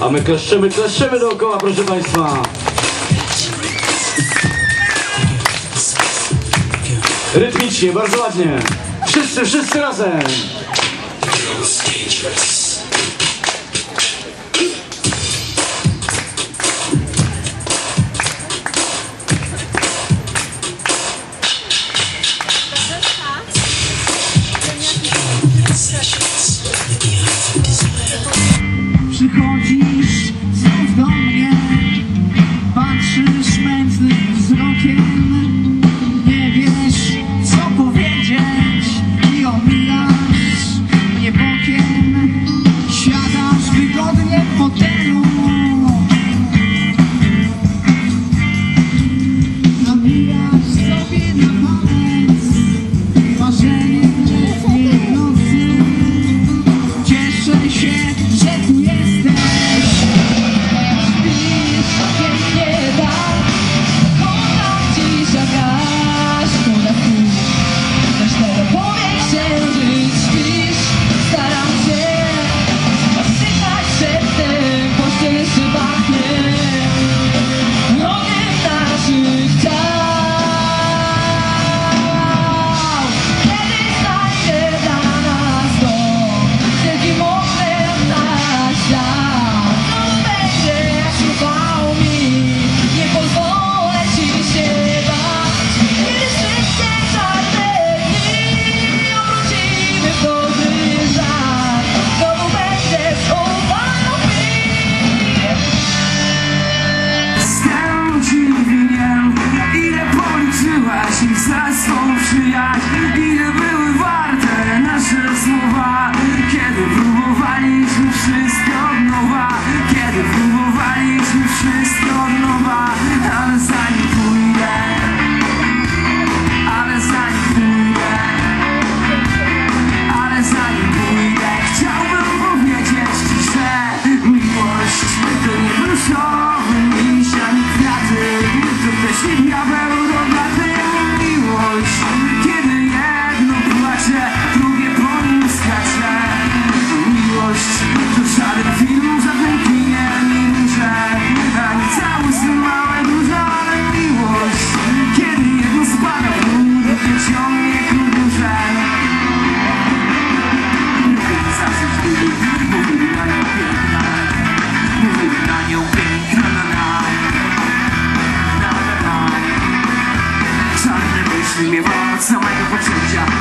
A my kleszczymy, kleszczymy dookoła, proszę Państwa. Rytmicznie, bardzo ładnie. Wszyscy, wszyscy razem. Живеш і все словши як It's not my potential